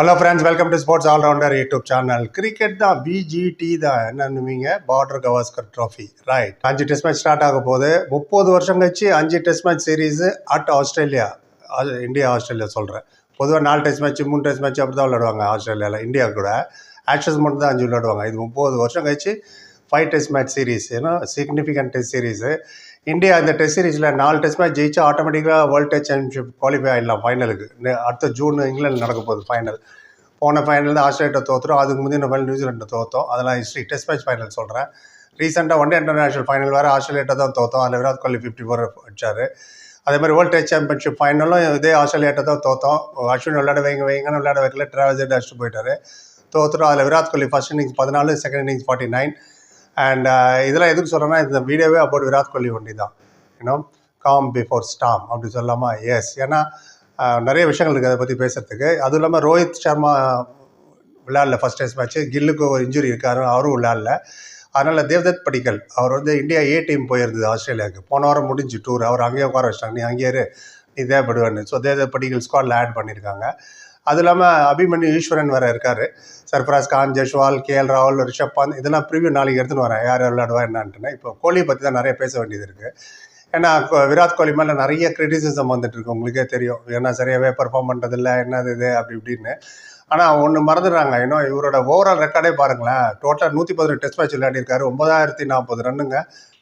Hello friends welcome to sports allrounder YouTube channel cricket தான் BGT தான். என்னன்னுவீங்க? Border Gavaskar trophy right அஞ்சு test match start ஆக போகுது. முப்பது வருஷம் கழிச்சு அஞ்சு test match series at Australia India Australia சொல்கிறேன் பொதுவாக நாலு டெஸ்ட் மேட்ச் மூணு டெஸ்ட் மேட்ச் அப்படி தான் விளையாடுவாங்க ஆஸ்திரேலியாவில் இந்தியா கூட. ஆக்ஷஸ் மட்டும் தான் அஞ்சு விளையாடுவாங்க. இது முப்பது வருஷம் கழிச்சு ஃபைவ் டெஸ்ட் மேட்ச் சீரீஸ் ஏன்னா சிக்னிஃபிகண்ட் டெஸ்ட் சீரீஸு இந்தியா இந்த டெஸ்ட் சீரீஸில் நாலு டெஸ்ட் மேட்ச் ஜெயிச்சா ஆட்டோமேட்டிக்காக வேர்ல்டு டெஸ்ட் சாம்பியன்ஷிப் குவாலிஃபை ஆகிடலாம் ஃபைனலுக்கு அடுத்த ஜூன் இங்கிலாந்து நடக்க போகுது ஃபைனல் போன ஃபைனல் தான் ஆஸ்திரேலியா தோற்றுறோம் அதுக்கு முந்தைய ஃபைனல் நியூசிலாண்டு தோற்றோம் அதெல்லாம் ஹிஸ்ட்ரி டெஸ்ட் மேட்ச் ஃபைனல் சொல்கிறேன் ரீசெண்டாக ஒன் டே இன்டர்நேஷனல் ஃபைனல் வேறு ஆஸ்திரேலியா தான் தோற்றோம் அதில் விராட் கோலி ஃபிஃப்டி ஃபோர் அடிச்சார். அதே மாதிரி வேர்ல்டு டெஸ்ட் சாம்பியன்ஷிப் ஃபைனலும் இதே ஆஸ்திரேலியாட்ட தான் தோற்றோம் அஸ்வின் விளையாட வைங்க வைங்கன்னு விளையாட வைக்கல. ட்ராவல்ஸ் அடிச்சுட்டு போயிட்டார். தோற்றுறோம் அதில் விராட் கோலி ஃபர்ஸ்ட் இன்னிங்ஸ் பதினாலு second innings forty nine and uh, இதெல்லாம் எதுக்கு சொல்கிறேன்னா இந்த வீடியோவே அபவுட் விராட் கோலி ஒண்டி தான் யூனோ காம் பிஃபோர் ஸ்டாம் அப்படி சொல்லலாமா எஸ் ஏன்னா நிறைய விஷயங்கள் இருக்குது அதை பற்றி பேசுகிறதுக்கு அதுவும் இல்லாமல் ரோஹித் சர்மா விளையாடல ஃபஸ்ட் டெஸ்ட் மேட்ச்சு கில்லுக்கு ஒரு இன்ஜுரி இருக்காரு அவரும் விளையாடல. அதனால் தேவ்தத் படிக்கல் அவர் வந்து இந்தியா ஏ டீம் போயிருந்தது ஆஸ்திரேலியாவுக்கு. போன வாரம் முடிஞ்சு டூர் அவர் அங்கேயே உட்கார வச்சிட்டாங்க. நீ அங்கேயே நீ தேவைப்படுவேன்னு. ஸோ தேவ்தத் படிக்கல் ஸ்குவாடில் ஆட் பண்ணியிருக்காங்க அது இல்லாமல் அபிமன்யு ஈஸ்வரன் வேறு இருக்கார். சர்ஃபராஸ் கான் ஜெஷ்வால் கேஎல் ராகுல் ரிஷப் பந்த் இதெல்லாம் ப்ரிவியூ நாளைக்கு எடுத்துன்னு வரேன். யார் யார் விளையாடுவா என்னன்ட்டுன்னு. இப்போ கோலியை பற்றி தான் நிறைய பேச வேண்டியது இருக்குது ஏன்னா விராட் கோலி மேலே நிறைய கிரிட்டிசிசம் வந்துட்டு இருக்கு. உங்களுக்கே தெரியும். ஏன்னா சரியாகவே பெர்ஃபார்ம் பண்ணுறதில்ல என்னது இது? அப்படி இப்படின்னு. ஆனால் ஒன்று மறந்துடுறாங்க. இன்னும் இவரோட ஓவரால் ரெக்கார்டே பாருங்களேன். டோட்டலாக நூற்றி பதினெட்டு டெஸ்ட் மேட்ச் விளையாடிருக்காரு. ஒன்பதாயிரத்தி நாற்பது ரன்னுங்க.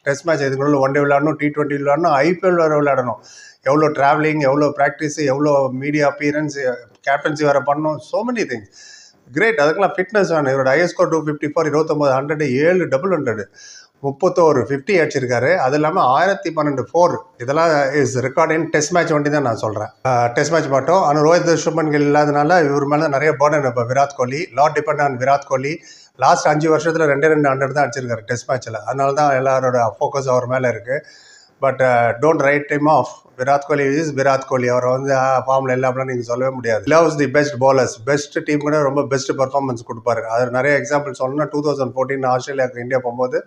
டெஸ்ட் மேட்ச் இதுக்குள்ள ஒன் டே விளையாடணும் டி ட்வெண்ட்டி விளையாடணும் ஐபிஎல் வேறு விளையாடணும். எவ்வளோ ட்ராவலிங் எவ்வளோ ப்ராக்டிஸ் எவ்வளோ மீடியா அப்பியரன்ஸ் கேப்டன்சி வேறு பண்ணோம். ஸோ மெனி திங்ஸ் கிரேட் அதுக்கெல்லாம் ஃபிட்னஸ் வேணும். இவரோட ஐஎஸ்கோ ஸ்கோர் டூ ஃபிஃப்டி ஃபோர் இருபத்தொம்போது ஹண்ட்ரடு ஏழு டபுள் ஹண்ட்ரடு முப்பத்தோரு ஃபிஃப்டி அடிச்சிருக்காரு. அது இல்லாமல் ஆயிரத்தி பன்னெண்டு ஃபோர் இதெல்லாம் is record in test match வண்டி தான் நான் சொல்கிறேன் டெஸ்ட் மேட்ச் மட்டும். ஆனால் ரோஹித் சுப்மன் இல்லாதனால இவர் மேலே நிறைய பேர்டன் இப்போ Virat Kohli lot depend on Virat Kohli last அஞ்சு வருஷத்தில் ரெண்டே ரெண்டு ஹண்ட்ரட் தான் அடிச்சிருக்காரு டெஸ்ட் மேட்ச்சில் அதனால தான் எல்லாரோட ஃபோக்கஸ் அவர் மேலே இருக்குது but don't write time off Virat Kohli is Virat Kohli அவரை வந்து ஃபார்மில் இல்லை அப்படிலாம் நீங்கள் சொல்லவே முடியாது. Loves the best bowlers best team கூட ரொம்ப பெஸ்ட் பர்ஃபார்மன்ஸ் கொடுப்பாரு. அது நிறைய எக்ஸாம்பிள் சொல்லணும்னா டூ தௌசண்ட் ஃபோர்டீன் ஆஸ்திரேலியாவுக்கு இந்தியா போகும்போது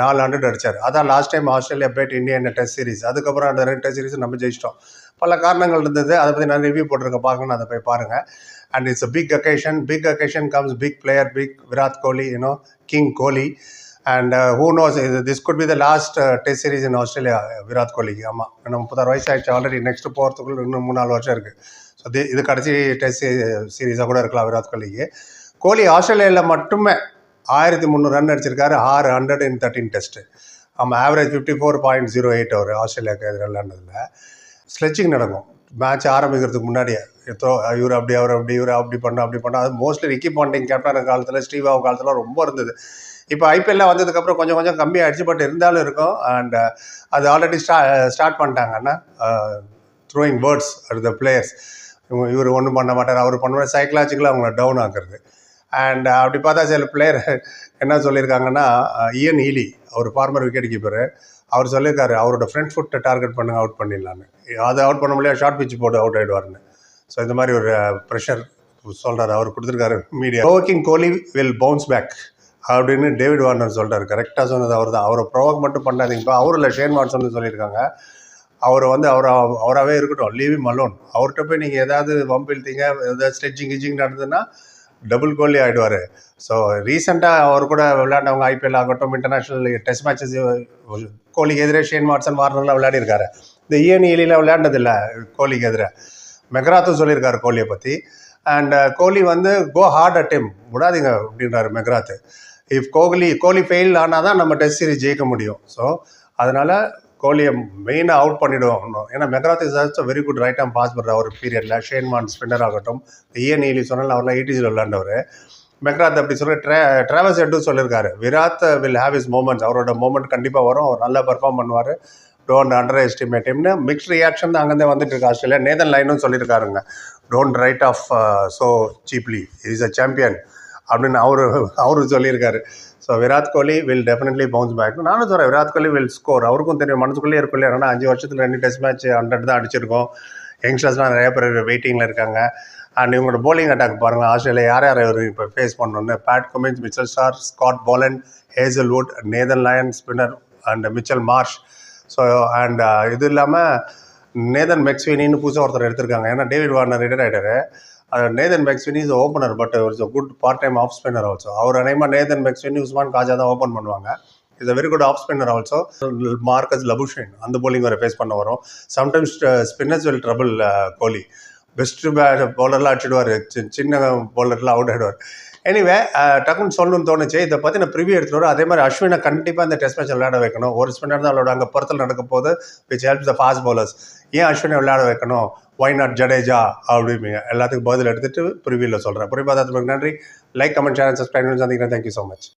நாலு ஹண்ட்ரட் அடித்தார் அதான் last time Australia beat India என்ன டெஸ்ட் சீரிஸ் அதுக்கப்புறம் அந்த ரெண்டு டெஸ்ட் சீரிஸ் நம்ம ஜெயிச்சிட்டோம். பல காரணங்கள் இருந்தது. அதை பற்றி நான் ரிவ்யூ போட்டிருக்கேன் பார்க்கணும் அதை போய் பாருங்கள் and it's a big occasion big occasion comes big player big Virat Kohli you know king Kohli and who knows இது this good be the last test series in Australia Virat கோலிக்கு ஆமாம் இன்னும் முப்பத்தாறு வயசு ஆயிடுச்சு ஆல்ரெடி நெக்ஸ்ட் போகிறதுக்குள்ள இன்னும் மூணு நாலு வருஷம் இருக்குது ஸோ இது இது கடைசி டெஸ்ட் சீரீஸாக uh, கூட இருக்கலாம் விராட் கோலிக்கு. கோலி ஆஸ்திரேலியாவில் மட்டுமே ஆயிரத்தி முந்நூறு ரன் அடிச்சிருக்காரு. ஆறு ஹண்ட்ரட் இன் தேர்ட்டின் டெஸ்ட்டு ஆமாம் average fifty four point zero eight அவர் ஆஸ்திரேலியாவுக்கு எதிராக விளையாண்டதில். ஸ்ட்ரெச்சிங் நடக்கும். மேட்ச் ஆரம்பிக்கிறதுக்கு முன்னாடியே. எத்தோ இவர் அப்படி அவர் அப்படி இவர் அப்படி பண்ண அப்படி பண்ண. அது மோஸ்ட்லி ரிக்கி பாண்டிங் கேப்டன் காலத்தில் ஸ்டீவாவ் காலத்தில் ரொம்ப இருந்தது. இப்போ ஐபிஎல்ல வந்ததுக்கப்புறம் கொஞ்சம் கொஞ்சம் கம்மியாகிடுச்சு பட் இருந்தாலும் இருக்கும். அண்ட் uh, அது ஆல்ரெடி ஸ்டா ஸ்டார்ட் பண்ணிட்டாங்கன்னா throwing words at the players இவர் ஒன்றும் பண்ண மாட்டார். அவர் பண்ண சைக்கலாஜிக்கலாக அவங்கள டவுன் ஆக்குறது. அண்ட் uh, அப்படி பார்த்தா சில பிளேயர் என்ன சொல்லியிருக்காங்கன்னா uh, இயன் ஹீலி அவர் ஃபார்மர் விக்கெட் கீப்பரு அவர் சொல்லியிருக்காரு அவரோட ஃப்ரண்ட் ஃபுட்டை டார்கெட் பண்ணுங்க அவுட் பண்ணிடலான்னு அதை அவுட் பண்ண முடியாது ஷார்ட் பிச் போட்டு அவுட் ஆயிடுவாருன்னு. ஸோ இந்த மாதிரி ஒரு ப்ரெஷர் சொல்கிறார் அவர் கொடுத்துருக்காரு media provoking Kohli will bounce back அப்படின்னு டேவிட் வார்னர் சொல்கிறார் கரெக்டாக சொன்னது அவர் தான் அவரை ப்ரோவோக் மட்டும் பண்ணாதீங்கப்பா அவர் இல்லை ஷேன் வாட்சன் சொல்லியிருக்காங்க. அவர் வந்து அவர் அவராகவே இருக்கட்டும். லீவி மலோன் அவர்கிட்ட போய் நீங்கள் ஏதாவது வம்பு இழுத்தீங்க ஏதாவது ஸ்ட்ரெச்சிங் கிச்சிங் நடந்ததுன்னா டபுள் கோலி ஆகிடுவார் ஸோ ரீசெண்டாக அவர் கூட விளையாண்டவங்க ஐபிஎல் ஆகட்டும் இன்டர்நேஷ்னல் டெஸ்ட் மேட்சஸ் கோலிக்கு எதிரே ஷேன் வாட்ஸன் வார்னர்லாம் விளையாடிருக்காரு இந்த இஎன் இலியில் விளையாண்டதில்லை கோலிக்கு எதிராக மெக்ராத்தும் சொல்லியிருக்காரு கோலியை பற்றி அண்ட் கோலி வந்து கோ ஹார்ட் அட் விடாதீங்க அப்படின்றாரு McGrath. If Kohli Kohli fail ஆனால் தான் நம்ம டெஸ்ட் சீரிஸ் ஜெயிக்க முடியும். ஸோ அதனால் கோலியை மெயினாக அவுட் பண்ணிவிடுவோம் ஏன்னா McGrath is also very good right arm fast பண்ணுற ஒரு பீரியடில் ஷேன்மான் ஸ்பின்னர் ஆகட்டும். இஎன் நீலி சொன்னால் அவர்லாம் எயிட்டிஸில் விளாண்டவர் மெக்ராத் அப்படி சொல்ல ட்ரே ட்ராவல்ஸ் எட்டும் சொல்லியிருக்காரு Virat will have his moments அவரோட மூமெண்ட் கண்டிப்பாக வரும். அவர் நல்லா பர்ஃபார்ம் பண்ணுவார். டோன்ட் அண்டர் எஸ்டிமேட் இம்னு மிக்ஸ் ரியாக்ஷன் தான் அங்கேருந்தே வந்துட்டு இருக்கு ஆஸ்திரேலியா. நேதன் லைனும் சொல்லியிருக்காருங்க don't write off so cheaply is a champion அப்படின்னு அவர் அவரு சொல்லியிருக்காரு. So Virat Kohli will definitely bounce back நானும் சொல்கிறேன் விராட் கோலி வில் ஸ்கோர் அவருக்கும் தெரியும் மனசுக்குள்ளே இருக்கும் இல்லையா? ஏன்னா அஞ்சு வருஷத்தில் ரெண்டு டெஸ்ட் மேட்ச் ஹண்ட்ரட் தான் அடிச்சிருக்கோம். யங்ஸ்டர்ஸ்லாம் நிறைய பேர் வெயிட்டிங்கில் இருக்காங்க. அண்ட் இவங்களோட போலிங் அட்டாக் பாருங்கள் ஆஸ்திரேலியா யார் யார் இவர் இப்போ ஃபேஸ் பண்ணணும்னு? Pat Cummins Mitchell Starc Scott Boland Hazlewood Nathan Lyon spinner and Mitchell Marsh so and இது இல்லாமல் நேதன் மெக்ஸ்வினின்னு புதுசாக ஒருத்தர் எடுத்திருக்காங்க. ஏன்னா டேவிட் வார்னர் ரிட்டையர் ஆகிட்டாரு Nathan McSweeney is opener but it's good part time off spinner also அவர் அனைமா Nathan McSweeney Usman Khawaja தான் ஓப்பன் பண்ணுவாங்க. Is a very good off spinner also Marnus Labuschagne அந்த போலிங் வரை ஃபேஸ் பண்ண வரும். Sometimes spinners will trouble Kohli best பவுலர்லாம் அடிச்சிடுவார் சின்ன பவுலர்லாம் அவுட் ஆகிடுவார் எனிவே டக்குன்னு சொல்லணும்னு தோணுச்சு. இதை பற்றி நான் ப்ரிவியூ எடுத்துட்டு அதே மாதிரி அஸ்வினை கண்டிப்பாக அந்த டெஸ்ட் மேட்ச் விளையாட வைக்கணும். ஒரு ஸ்பின்னர் தான் விளையாடுவாங்க அங்கே பொறுத்தல் நடக்க போது which help the fast bowlers ஏன் அஸ்வினை விளையாட வைக்கணும்? ஒய் நாட் ஜடேஜா அப்படிம்பீங்க. எல்லாத்துக்கும் பதில் எடுத்துட்டு ப்ரிவியூவில் சொல்கிறேன் புரியாத நன்றி. லைக் கமெண்ட் சேனல் சப்ஸ்கிரைப் பண்ணி சந்திக்கிறேன். Thank you so much